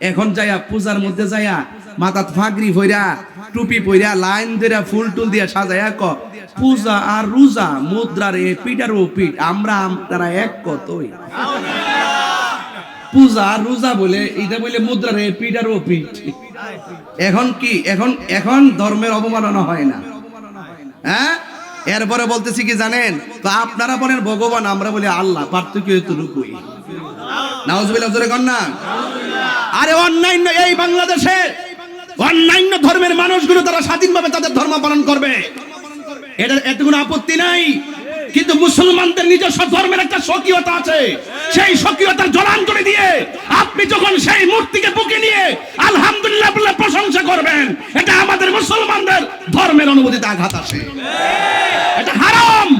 এখন যাইয়া পূজার মধ্যে যাইয়া মাথাত ফাগরি ভইরা, টুপি পইরা, লাইন ধইরা, ফুল টুল দিয়া সাজাইয়া ক, পূজা আর রোজা, মুদ্রার এ পিটার ও পিট আমরা তারা এক কতই? পূজা আর রোজা বলে এটা বলে মুদ্রার এ পিটার ও পিট এখন কি? এখন এখন ধর্মের অবমাননা হয় না। হ্যাঁ? এরপরে বলতেছি কি জানেন? তো আপনারা বলেন ভগবান, আমরা বলি আল্লাহ, পার্থক্য এতটুকুই। নাউজুবিল্লাহ, জোরে না? আরে অন্যান্য এই বাংলাদেশে, অন্যান্য ধর্মের মানুষগুলো তারা স্বাধীনভাবে তাদের ধর্ম পালন করবে। এটা এতে কোনো আপত্তি নাই। কিন্তু মুসলমানদের নিজস্ব ধর্মের একটা স্বকীয়তা আছে। সেই স্বকীয়তার জলাঞ্জলি দিয়ে আপনি যখন সেই মূর্তিকে বুকে নিয়ে আলহামদুলিল্লাহ বলে প্রশংসা করবেন, এটা আমাদের মুসলমানদের ধর্মের অনুভূতিতে আঘাত আসে। এটা হারাম হারাম।